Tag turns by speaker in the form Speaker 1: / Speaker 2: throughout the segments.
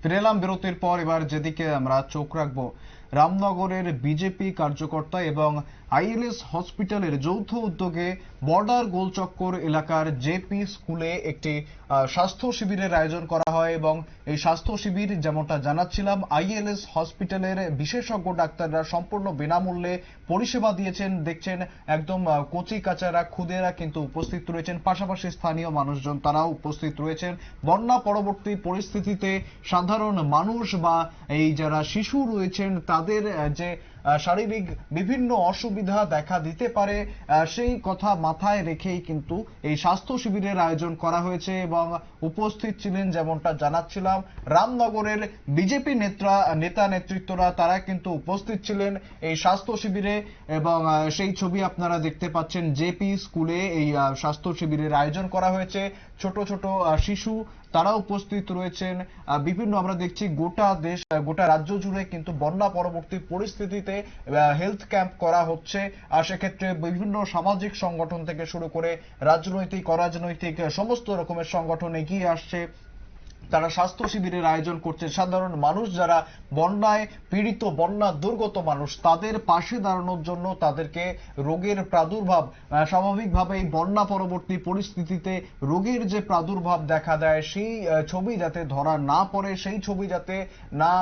Speaker 1: ফিরে এলাম বিরতির পর এবার যেদিকে আমরা চোখ রাখব। রামনগরের বিজেপি কার্যকর্তা এবং আইএলএস হসপিটালের যৌথ উদ্যোগে বর্ডার গোলচক্কর এলাকার জেপি স্কুলে একটি স্বাস্থ্য শিবিরের আয়োজন করা হয় এবং এই স্বাস্থ্য শিবির যেমনটা জানাচ্ছিলাম, আইএলএস হসপিটালের বিশেষজ্ঞ ডাক্তাররা সম্পূর্ণ বিনামূল্যে পরিষেবা দিয়েছেন। দেখছেন একদম কচি কাচারা খুদেরা কিন্তু উপস্থিত রয়েছেন। পাশাপাশি স্থানীয় মানুষজন তারাও উপস্থিত রয়েছেন। বন্যা পরবর্তী পরিস্থিতিতে সাধারণ মানুষ বা এই যারা শিশু রয়েছেন তাদের അതിൽ അജയ്. শারীরিক বিভিন্ন অসুবিধা দেখা দিতে পারে সেই কথা মাথায় রেখেই কিন্তু এই স্বাস্থ্য শিবিরের আয়োজন করা হয়েছে এবং উপস্থিত ছিলেন যেমনটা জানাচ্ছিলাম, রামনগরের বিজেপি নেতা নেতা নেতৃত্বরা তারা কিন্তু উপস্থিত ছিলেন এই স্বাস্থ্য শিবিরে এবং সেই ছবি আপনারা দেখতে পাচ্ছেন, জেপি স্কুলে এই স্বাস্থ্য শিবিরের আয়োজন করা হয়েছে, ছোট ছোট শিশু তারা উপস্থিত রয়েছেন বিভিন্ন আমরা দেখছি গোটা দেশ গোটা রাজ্য জুড়ে কিন্তু বন্যা পরবর্তী পরিস্থিতিতে হেলথ ক্যাম্প করা হচ্ছে। আর সেক্ষেত্রে বিভিন্ন সামাজিক সংগঠন থেকে শুরু করে রাজনৈতিক, অরাজনৈতিক, সমস্ত রকমের সংগঠন এগিয়ে আসছে। তারা স্বাস্থ্য শিবিরের আয়োজন করছে সাধারণ মানুষ যারা বন্যায় পীড়িত, বন্যা দুর্গত মানুষ, তাদের পাশে দাঁড়ানোর জন্য তাদেরকে রোগের প্রাদুর্ভাব স্বাভাবিকভাবেই বন্যা পরবর্তী পরিস্থিতিতে রোগের যে প্রাদুর্ভাব দেখা দেয়, সেই ছবি যাতে ধরা না পড়ে, সেই ছবি যাতে না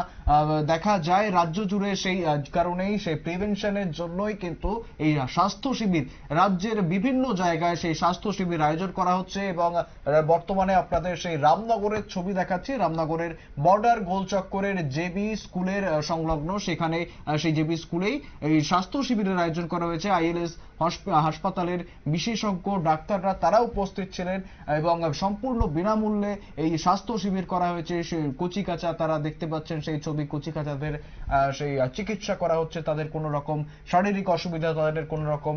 Speaker 1: দেখা যায় রাজ্য জুড়ে, সেই কারণেই সেই প্রিভেনশনের জন্যই কিন্তু এই স্বাস্থ্য শিবির রাজ্যের বিভিন্ন জায়গায় সেই স্বাস্থ্য শিবির আয়োজন করা হচ্ছে এবং বর্তমানে আপনাদের সেই রামনগরের ছবি দেখাচ্ছি রামনগরের বর্ডার গোল চক্করের জেবি স্কুলের সংলগ্ন। সেখানে সেই জেবি স্কুলেই এই স্বাস্থ্য শিবিরের আয়োজন করা হয়েছে। আইএলএস হাসপাতালের বিশেষজ্ঞ, ডাক্তাররা তারা উপস্থিত ছিলেন এবং সম্পূর্ণ বিনামূল্যে এই স্বাস্থ্য শিবির করা হয়েছে। সে কচিকাচা তারা দেখতে পাচ্ছেন, সেই ছবি কচিকাচাদের সেই চিকিৎসা করা হচ্ছে। তাদের কোনো রকম শারীরিক অসুবিধা, তাদের কোনো রকম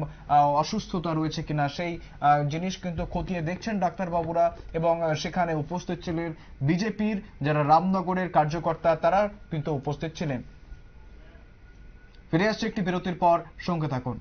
Speaker 1: অসুস্থতা রয়েছে কিনা, সেই জিনিস কিন্তু খতিয়ে দেখছেন ডাক্তারবাবুরা এবং সেখানে উপস্থিত ছিলেন বিজেপির যারা রামনগরের কার্যকর্তা, তারা কিন্তু উপস্থিত ছিলেন। ফিরে আসছে একটি বিরতির পর, সঙ্গে থাকুন।